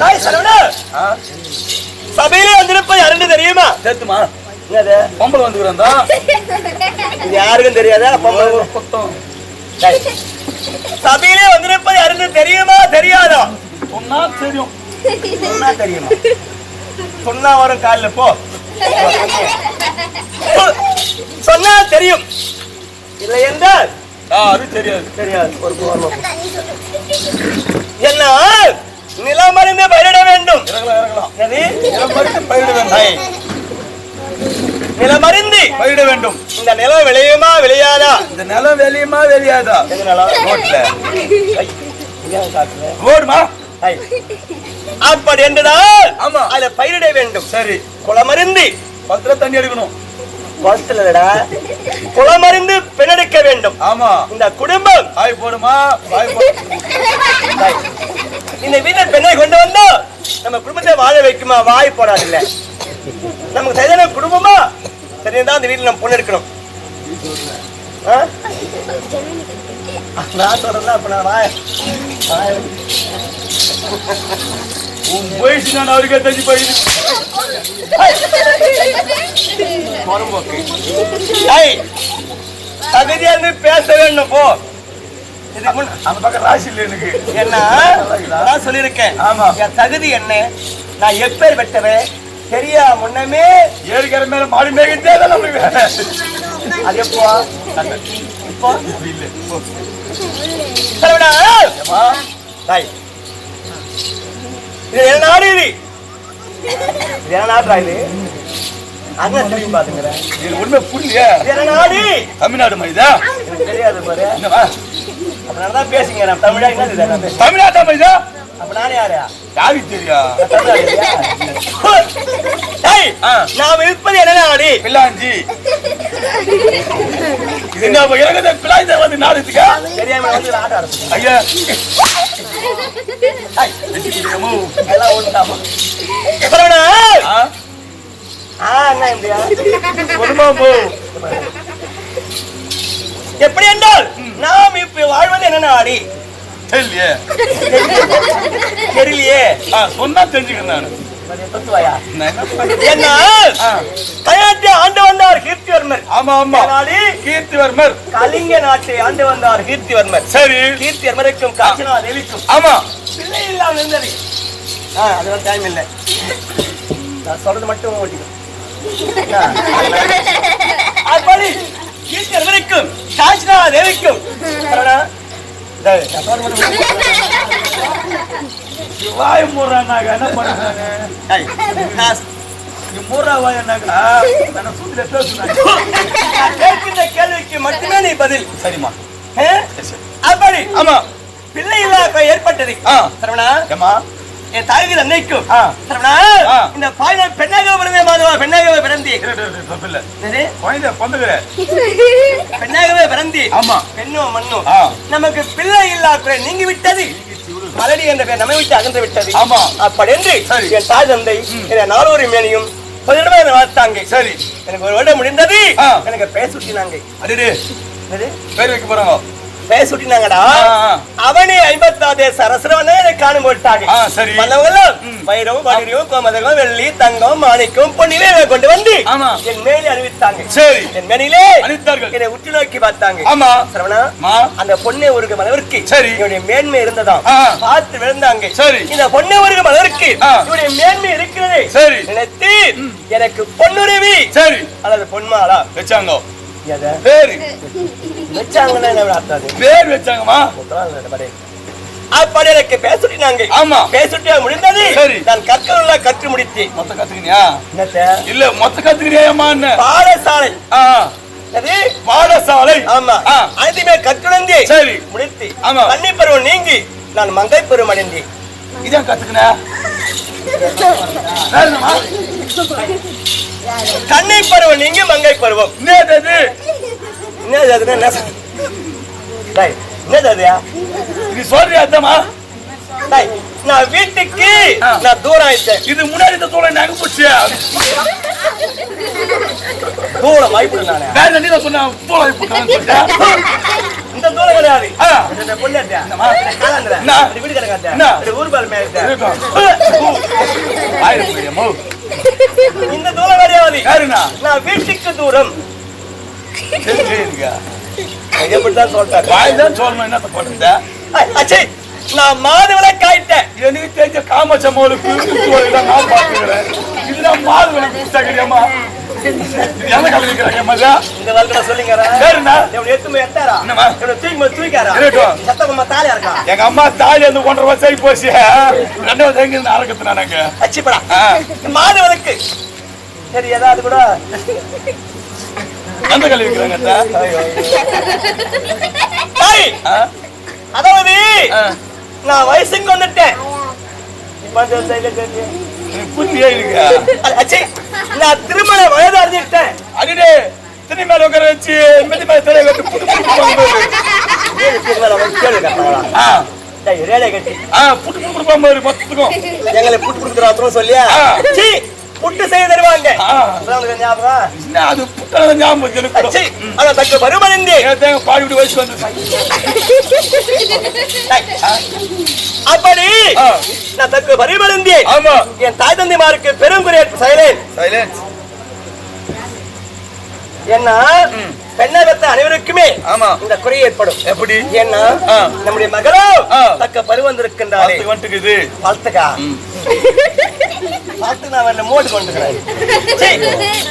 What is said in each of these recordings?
தாய் சரவணா! சபையிலே வந்திருப்பது யாருன்னு தெரியுமா? சேர்த்துமா என்னது? பொம்பளை வந்துக்கிறேன் தான் இது யாருக்கும் தெரியாதா? பொம்பளை டேய், சபையிலே வந்திருப்பது யாருன்னு தெரியுமா? தெரியாதா? சொன்னா தெரியும். சொன்னா தெரியுமா? சொன்னா வரும் காலில் போ. சொன்னா தெரியும். இல்லை என்றால் ஆ, அது தெரியாது. தெரியாது. ஒரு. என்ன நிலம் பறித்து பயிரிட வேண்டும். நிலமறிந்து பயிரிட வேண்டும். இந்த நிலம் விளையுமா விளையாதா? இந்த நிலம் வெளியுமா வெளியாதா? ஐ. அப்படி என்றுதான் ஆமா. அதுல பயிரிட வேண்டும். சரி. குளமறிந்து பத்திர தண்ணி எடுக்கணும் குளத்துலடா. குளமறிந்து பெண்ணெடுக்க வேண்டும். ஆமா. இந்த குடும்பம். வாய் போடுமா? வாய் போ. இந்த வீட்டில் பெண்ணை கொண்டு வந்தா நம்ம குடும்பத்தை வாழ வைக்குமா? வாய் போடாது இல்ல நமக்கு சரியான குடும்பமா? சரிதான் இந்த வீட்டில் நம்ம பொண்ணு எடுக்கணும்? நான் சொல்றேன் அப்ப நான் வாய வயசு நான் அவருக்கே தெரிஞ்சு ஐய் தகுதியா இருந்து பேச வேண்டும் போ. அந்த பக்கம் ராசி இல்லை எனக்கு. என்ன? நான் சொல்லியிருக்கேன். ஆமா. என் தகுதி என்ன? நான் எப்பேர் பெற்றவன்? தெரியா முன்னமே ஏழுக்கிற மேல மாடி மேகத்தே தான் நம்மளுக்கு. அது எப்போ? இப்போ? இல்லை. தாய் இது என்ன நாடு இது? இது என்ன நாடுறா இது? அங்க திரும்பி பாத்துக்கிறேன். இது உண்மை இது என்ன நாடு? தமிழ்நாடு மைதா எனக்கு தெரியாது பாரு. நான் பேசுங்க நான் தமிழா என்ன தமிழ்நாட்டா மைதா அப்ப நானே யாரா? தமிழா? டேய், ஆ. நாம் இருப்பது என்ன நாடு பிள்ளாஞ்சி. இது இறங்கத பிள்ளாஞ்சி வந்து நாடுத்துக்கா தெரியாம வந்து ஆரம்பிச்சு. ஐயா. எல்லாம் ஆ என்ன இப்படியா போ? எப்படி என்றால் நாம் இப்ப வாழ்வது என்ன நாடு? தெரியலையே. தெரியலையே. ஆ சொன்னா தெரிஞ்சுக்கிறேன் நான். கீர்த்திவர்மர். ஆமா ஆமா. நாடு? கீர்த்திவர்மர். கலிங்க நாட்டை ஆண்டு வந்தார் கீர்த்திவர்மர். சரி. கீர்த்திவர்மருக்கும் காட்சினா தேவிக்கும் ஆமா. பிள்ளை இல்லாம இருந்தது. ஆ அதெல்லாம் டைம் இல்லை. நான் சொல்றது மட்டும் ஓட்டிக்கும் அப்படி கீர்த்திவர்மருக்கும் காட்சினா தேவிக்கும். வாய் மூறானாக என்ன பண்ணுறாங்க? டேய், நான் மூறா வாய் என்னாக்கா? நான் சூத்தில பேசுனாங்க நான் கேட்கின்ற கேள்விக்கு மட்டுமே நீ பதில். சரிம்மா? அப்படி ஆமா. பிள்ளை இல்லாத ஏற்பட்டது. சரவணா. ஏமா என் தாய்க்கு தந்தைக்கும். இந்த பாய்ல பெண்ணாக பிறந்தே மாதவா பெண்ணாகவே பிறந்தி. பெண்ணாகவே பிறந்தி. ஆமா. பெண்ணும் மண்ணும். நமக்கு பிள்ளை இல்லா குறை நீங்கி விட்டது. மலடி என்ற பேர் நம்மை விட்டு அகன்று விட்டது. ஆமா. அப்படி என்று சரி. என் தாய் தந்தை என் நாலூரி மேனியும் பதினெட்டு என்னை வளர்த்தாங்க. சரி. எனக்கு ஒரு வருடம் முடிந்தது. எனக்கு பேச என்னது? பேர் வைக்க போறாங்க? பேச. அவனே ஐம்பத்தாதே சரசரவனே எனக்கு காணும் போட்டாங்க. வைரம் படிரியம் கோமதகம் வெள்ளி தங்கம் மாணிக்கம் பொன்னிலே கொண்டு வந்து. என் மேலே அறிவித்தாங்க. சரி. என் மேனிலே அனுப்பித்தார்கள் என்னை உற்று நோக்கி பார்த்தாங்க. ஆமா. சரவணா அந்த பொண்ணை ஒரு மலருக்கு சரி. இவனுடைய மேன்மை இருந்ததாம். பார்த்து விழுந்தாங்க. சரி. இந்த பொண்ணை ஒரு மலருக்கு ஆ. இவனுடைய மேன்மை இருக்கிறது. சரி. நினைத்து எனக்கு பொன்னுருவி சரி. அல்லது பொன்மாலா. வச்சாங்க? பேரு. வச்சாங்கன்னா என்ன அர்த்தம்? பேர் வச்சாங்கம்மா. அப்படி எனக்கு பேசிட்டாங்க ஆமா. பேசிட்டு முடிந்தது? சரி. நான் கற்கணும்ல கற்று முடித்தேன். மொத்த கத்துக்கினியா? என்னத்த? இல்ல மொத்த கத்துக்கிறியாமா பாடசாலை. அது பாடசாலை. ஆமா. ஆ. அனைத்துமே கற்றுணர்ந்து சரி. முடித்து ஆமா. கன்னி பருவம் நீங்கி நான் மங்கை பருவம் அடைந்தேன். இதான் கத்துக்கின? வேற என்னம்மா? கண்ணை பருவம் நீங்கி மங்கை பருவம். என்னது என்னது என்ன? டேய், என்னது அதுயா? நீ சொல்றியா அத்தம்மா டேய், நான் வீட்டுக்கு. நான் தூரம் ஆயிட்டேன் இது முன்னாடி இந்த தோலை நகை போச்சியா தூரம் வாய்ப்பு நானே. வேற நீ தான் சொன்ன? இந்த தூரம் கிடையாது. இந்த வீடு ஊர் பால். ஆயிரம் போயிடுமோ இந்த தூரம் கிடையாது யாருண்ணா நான் வீட்டுக்கு தூரம். எப்படிதான் சொல்லிட்டாரு வாய் தான் சொல்லணும் போட்டுருந்த ஐ, அச்சே, நான் மாதவளை காய்ட்டேன் எனக்கு தெரிஞ்ச காமச்சம்மோலுக்கு தான் நான் பார்த்துக்கிறேன். இதுதான் மாது எனக்கு இந்த வாழ்க்கை சொல்லுங்க இவனை போய் இவனை எங்க அம்மா தாலி ஒன்றரை வருஷம் ஆகி போச்சு ரெண்டாவது எங்க இருந்து ஆரம்பித்து நாங்க அச்சிப்படா மாதவனுக்கு சரி ஏதாவது கூட அந்த கல்வி இருக்கிறாங்க அதாவது நான் வயசுக்கு வந்துட்டேன் இப்ப தெரிஞ்சு. புத்தியே இருக்கு அச்சே, நான் திருமண வயது அறிஞ்சிட்டேன் அடிடே திணை மேல உட்கார வச்சு மெதி மேல தலையை கட்டி புட்டு புட்டு திருமண வயசு கேளு கட்டி. புட்டு புட்டு போகும்போது மொத்தத்துக்கும். எங்களை புட்டு கொடுக்குறாத்தரும் சொல்லியா? ஆ. சீ, புட்டு செய்ய தருவாங்க. ஞாபகம் அது புட்டால ஞாபகம் ஆனா தக்க பருமனந்தி. என் தேங்க பாடி விட்டு வயசுக்கு வந்து அப்படி. நான் தக்க பரிமளந்தி ஆமா. என் தாய் தந்தைமாருக்கு பெரும் குறையற்ற செயலேன் சைலன்ஸ் என்ன? பெண்ணை அனைவருக்குமே ஆமா. இந்த குறை ஏற்படும். எப்படி? ஏன்னா. நம்முடைய மகளோ. தக்க பருவந்திருக்கின்றாரே பாத்துக்கு வந்துட்டுக்குது. வாழ்த்துக்கா பார்த்து நான் வரல மோடு கொண்டுக்கிறேன்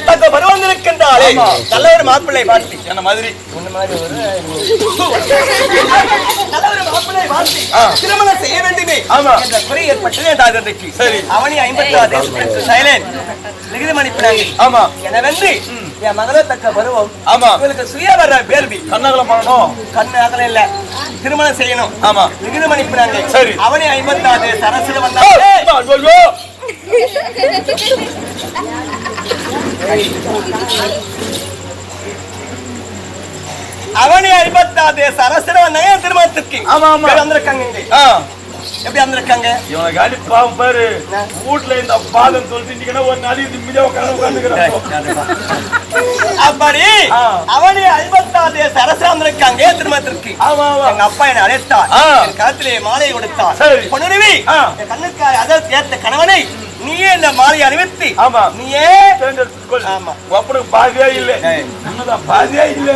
தக்க பருவந்திருக்கின்றாரே ஆமா. நல்ல ஒரு மாப்பிள்ளை பார்த்து என்ன மாதிரி? உன்ன மாதிரி ஒரு நல்ல ஒரு மாப்பிள்ளை பார்த்து. திருமணம் செய்ய வேண்டுமே. ஆமா. என்ற குறை ஏற்பட்டது என்ற அதற்கு சரி. அவனி ஐம்பத்தி சைலன். லிகிதம் அனுப்பினாங்க ஆமா. எனவென்று என் மகளோ தக்க பருவம். ஆமா. இவளுக்கு சுய வர வேள்வி. கண்ணகலம் பண்ணணும் கண்ணு அகல இல்ல. திருமணம் செய்யணும். ஆமா. லிகிதம் அனுப்பினாங்க சரி. அவனே ஐம்பத்தாறு. சரசில் ஓ, வந்தாங்க ஐயோ, ஐயோ. அவனே ஐம்பத்தாறு. சரசில் வந்தாங்க என் திருமணத்திற்கு ஆமா, ஆமா. வந்திருக்காங்க எப்படி வந்திருக்காங்க? இவனை காலி பாவம் பாரு. வீட்டுல இந்த பாதம் சொல்லிட்டு ஒரு நாள் இது மிஜா உட்காந்து உட்காந்துக்கிறான் அப்படி. அவனே ஐம்பத்தாறு என் திருமணத்திற்கு ஆமா ஆமா. எங்க அப்பா என்னை அழைத்தார். என் கழுத்திலே மாலை கொடுத்தார். ஆ. என் கண்ணுக்கு அதற்கு ஏத்த கணவனை நீயே இந்த மாலை அணிவித்து ஆமா. நீயே. ஆமா. ஒப்பனுக்கு பாதியே இல்ல. பாதியே இல்ல.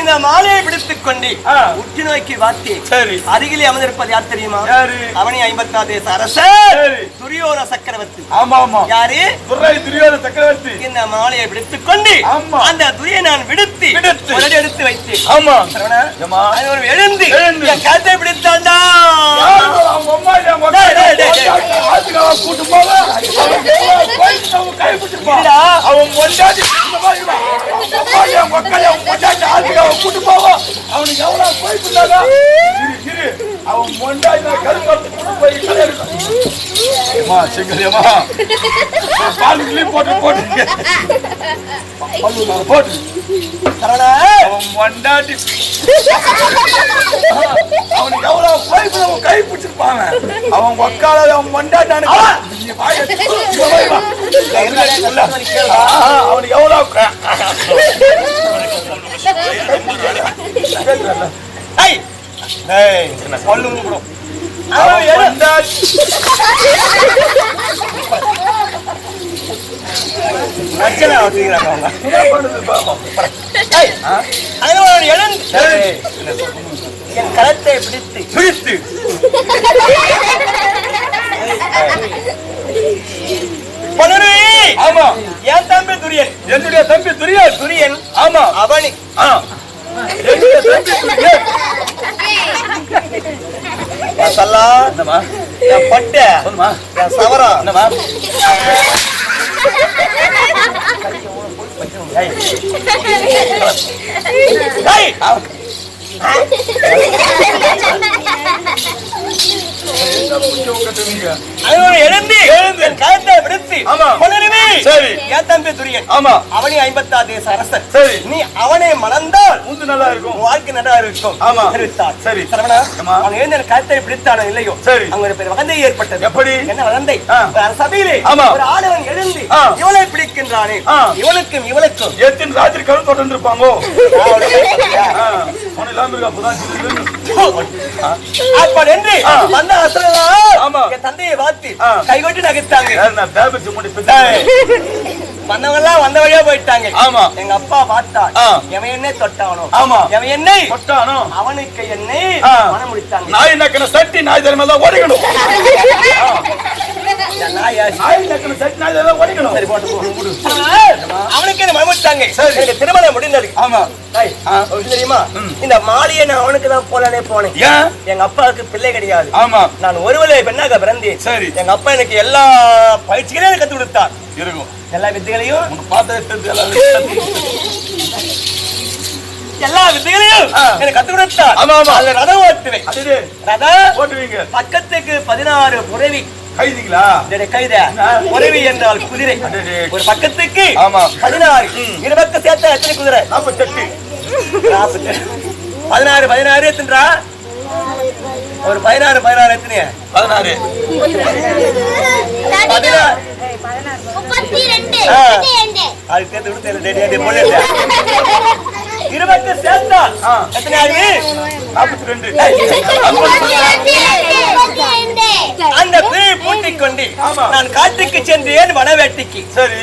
இந்த மாலையை பிடித்துக் கொண்டு. உற்று நோக்கி வாத்தி. சரி. அருகிலே அமர்ந்திருப்பது யார் தெரியுமா? அவனி ஐம்பத்தாறு அரசர். சரி. துரியோன சக்கரவர்த்தி. ஆமா ஆமா. யாரு? துறை துரியோத சக்கரவர்த்தி. இந்த மாலையை பிடித்துக் கொண்டு. அந்த துரியை நான் விடுத்து விடுத்து. எடுத்து வைத்தேன். ஆமா. ஒரு எழுந்து கழுத்தை பிடித்தாண்டா கூட்டு போவா. அவன் போயிட்டு அவன் கூட்டு போவா. அவனுக்கு எவ்வளவு போயிட்டு இருந்தாங்க. இரு. அவன் மொண்டாட்டி நான் கருங்கலத்துக்கு கூட போய் கல்யாணம் அம்மா, செங்கலியம்மா. பால் இட்லி போட்டு போட்டு. போட்டு. அவன் மொண்டாட்டி. அவனுக்கு எவ்வளவு போயிட்டு அவன் கை பிடிச்சிருப்பாங்க அவன். ஒக்கால அவன் மொண்டாட்டானு போய் அவனுக்கு எவ்வளவு க- ஐய், ஏய், பல்லு உருப்படும். அவன் அவன் எழு- மொண்டாட்டி அர்ச்சனை வச்சுக்கிறாங்க அவங்க. என்ன பண்ணுது பாப்போம். ஐய், அதனால அவன் எழுந்து ஏய், என் கரத்தை பிடித்து. பிடித்து. ஆமா. என் தம்பி துரியன். என்னுடைய தம்பி துரியன். துரியன். ஆமா. அவனி. ஆ. என்னுடைய தம்பி துரியன். என் சல்லா என்னம்மா? என் பட்டை. சொல்லுமா என் சவரம் எழுந்து எழுந்து. என் கழுத்தை விடுத்து ஆமா. பொன்னிருவி. சரி. என் தம்பி துரியன் ஆமா அவனே ஐம்பத்தா தேச அரசன் சரி. நீ அவனை மணந்தால் மூந்து நல்லா இருக்கும் வாழ்க்கை நல்லா இருக்கும் ஆமா. சரி. சரவணா. அவன் எழுந்த பிடித்தானோ இல்லையோ சரி. அங்க ஒரு பெரிய வகந்தை ஏற்பட்டது எப்படி? என்ன வகந்தை சபையிலே ஆமா. ஒரு ஆடவன் எழுந்து. இவளை பிடிக்கின்றானே. இவனுக்கும் இவளுக்கும் எத்தனை ராத்திரி கழுத்து தொடர்ந்து இருப்பாங்கோ அவளை பார்த்தியா? அவன் இல்லாம இருக்கா அப்பதான் சில்லுன்னு. அப்ப நின்று ஆ. வந்த ஆமா. தந்தையை பார்த்து. கைகொட்டி நான் ஏய், வந்தவங்க எல்லாம் வந்த வழியா போயிட்டாங்க ஆமா. எங்க அப்பா பார்த்தா. எவன் என்னை தொட்டானோ ஆமா. எவன் என்னை கொட்டானோ அவனுக்கு என்னை. மனம் முடித்தாங்க நாய் நக்கன சட்டி நாய் தலைமை தான் ஓடிக்கணும் அவனுக்கு. எனக்கு திருமணம் முடிந்தது ஆமா ஏய், ஒரு விஷயம் தெரியுமா இந்த மாலையை நான் அவனுக்கு தான் போலானே போனேன் எங்க அப்பாவுக்கு பிள்ளை கிடையாது ஆமா நான் ஒருவரை பெண்ணாக பிறந்தேன் சரி. எங்க அப்பா எனக்கு எல்லா பயிற்சிகளையும் கத்து கொடுத்தார் இருக்கும் எல்லா வித்தைகளையும் பார்த்தா எல்லா வித்தைகளையும். எனக்கு கத்து கொடுத்தார் ஆமா, ஆமா. அதுல ரதம் ஓட்டுவேன் ரதம் ஓட்டுவீங்க பக்கத்துக்கு பதினாறு புறவி கைதிங்களா இதோட கைத. புறவி என்றால் குதிரை. ஒரு பக்கத்துக்கு ஆமா. பதினாறு. இரு பக்கம் சேர்த்தா எத்தனை குதிரை? நாற்பத்தெட்டு. நாற்பத்தி பதினாறு பதினாறு எத்தன்றா ஒரு பதினாறு பதினாறு எத்தனையா? பதினாறு. பதினாறு. முப்பத்தி ரெண்டு ஆ. ரெண்டு அது சேர்த்து விட்டு போடல. இருபத்து சேர்த்தா. எத்தனை ஆகுது நாற்பத்தி ரெண்டு அந்த பிழை பூட்டிக் கொண்டு. நான் காட்டுக்கு சென்றேன் வனவேட்டைக்கு. சரி.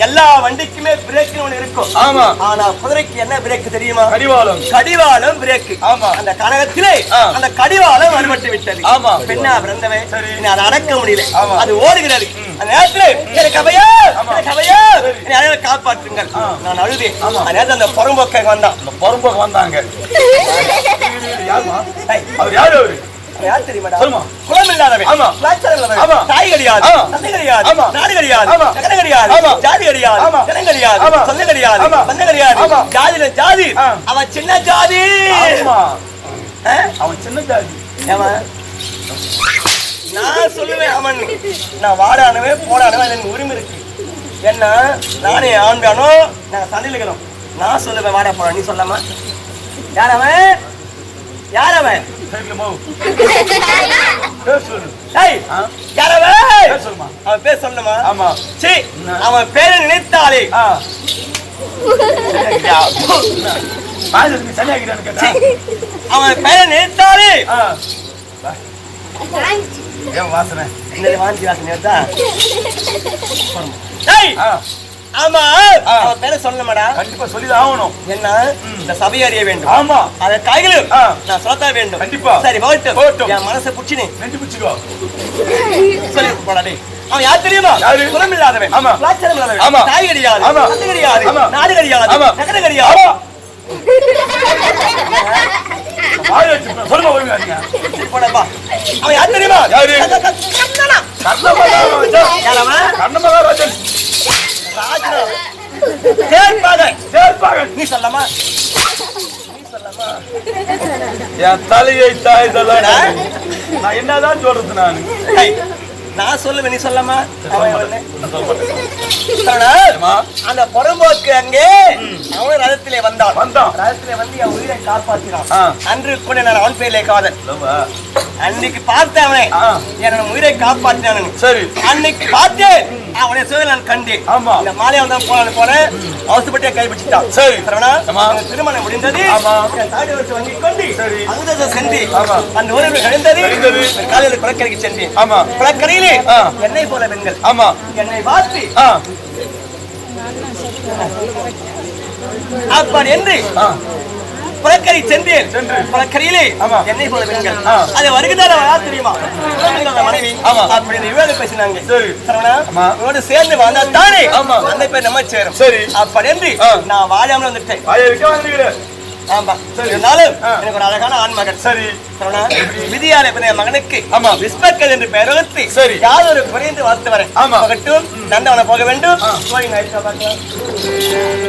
எல்லா வண்டிக்குமே பிரேக் ஒண்ணு இருக்கும். ஆமா. ஆனா குதிரைக்கு என்ன பிரேக் தெரியுமா? கடிவாளம். கடிவாளம் பிரேக் ஆமா. அந்த கனகத்திலே. அந்த கடிவாளம் அறுபட்டு விட்டது. ஆமா. பெண்ணா பிறந்தவன் சரி. அதை அடக்க முடியல. ஆமா. அது ஓடுகிறது. அந்த நேரத்துல எனக்கு அவையா. எனக்கு அவையா யாராவது காப்பாற்றுங்கள். நான் அழுதேன். அந்த நேரத்துல அந்த புறம்போக்கை வந்தான். இந்த பொறுப்புக்கு வந்தாங்க. யாருமா? அவர் யாரு அவரு? யார் தெரியுமாடா சொல்லுமா. குலம் இல்லாதவன் ஆமா. கலாச்சாரம் இல்லாதவன். ஆமா. தாய் கிடையாது. தந்தை கிடையாது ஆமா. நாடு கிடையாது ஆமா. நகரம் கிடையாது ஆமா. ஜாதி கிடையாது ஆமா. ஜனம் கிடையாது ஆமா. சொந்தம் கிடையாது ஆமா. பந்தம் கிடையாது ஆமா. ஜாதியில ஜாதி. அவன் சின்ன ஜாதி ஆமா? அவன் சின்ன ஜாதி ஏம்மா? நான் சொல்லுவேன் அவன் நான் வாடானவே போடானவே எனக்கு உரிமை இருக்கு என்ன நானே ஆண்டானோ நான் சண்டையில் இருக்கிறோம் நான் சொல்லுவேன் வாடா போடா நீ சொல்லாமா யார் அவன் யார் அவன் சைடுல போ. பேர் சொல்லு ஏய் ஆ? யார் அவன் பேர் சொல்லுமா அவன் பேர் சொல்லுமா ஆமா. சீ அவன் பேரை நினைத்தாலே. அவன் பேரை நினைத்தாலே. ஏன் வாசனை? வாந்தி வாசனை? ஏய்! ஆமா. ஆ. அவன் பேரை சொல்லமாடா கண்டிப்பா சொல்லிதான் ஆகணும் என்ன இந்த சபை அறிய வேண்டும். ஆமா. அதை காய்களும் ஆ. நான் சொல்லத்தா வேண்டும். கண்டிப்பா. சரி போகட்டும். போகட்டும். என் மனசை புடிச்சினு நெஞ்சு பிடிச்சிக்கோ. சொல்லி அவன் யார் தெரியுமா? குலம் இல்லாதவன் ஆமா. கலாச்சாரம் இல்லாதவன் ஆமா. தாய் கிடையாது ஆமா. தந்தை கிடையாது ஆமா. நாடு கிடையாது ஆமா. நகரம் கிடையாது சொல்லுங்க அவன் யார் தெரியுமா? ராஜனா. நீ சொல்லமா என் தலையை தாய் தலாடா. நான் என்னதான் சொல்றது நான் நான் சொல்லுவேன் நீ சொல்லமா? அந்த புறம்போக்கு அங்கே அவன் ரதத்திலே வந்தான். வந்தான். ரதத்திலே வந்து என் உயிரை காப்பாற்றினான். ஆ. அன்று கூட நான் அவன் பேரிலே காதல்? அன்னைக்கு பார்த்தேன் அவனை. என் உயிரை காப்பாற்றினான் சரி. அன்னைக்கு பார்த்தேன். அவனை சிவ நான் கண்டேன். ஆமா. இந்த மாலையை தான் போன போனேன் அவசப்பட்டே கைப்பிடிச்சிட்டான் சரி. சரவணா திருமணம் முடிந்தது. தாடி வச்சு வாங்கி கொண்டு சரி. அமுதத்தை சென்று. அந்த கழிந்தது கழிந்தது. காலையில் குளக்கரைக்கு சென்றேன். ஆமா. குளக்கரையிலே ஆ. என்னை போல பெண்கள். ஆமா. என்னை பார்த்து அப்படி என்று ஆ. குளக்கரை சென்றேன். ஆமா. என்னை போல பெண்கள். அது யார் தெரியுமா? மனைவி. ஆமா. இவ்வளவு பேசினாங்க. சேர்ந்து தானே ஆமா. அந்த பேர் நம்ம சேரும். சரி. அப்படி என்று. நான் வாழாமல் வந்துட்டேன். ஆமா. இருந்தாலும் எனக்கு ஒரு அழகான ஆண் மகன் சரி விதியால் என் மகனுக்கு ஆமா. விஸ்பக்கல் என்று பெயர் வளர்த்து சரி. யார் ஒரு குறைந்து வளர்த்து வரேன். ஆமா. மகட்டும் நந்தவனை போக வேண்டும். போய் நாயிட்டா பார்க்கலாம்.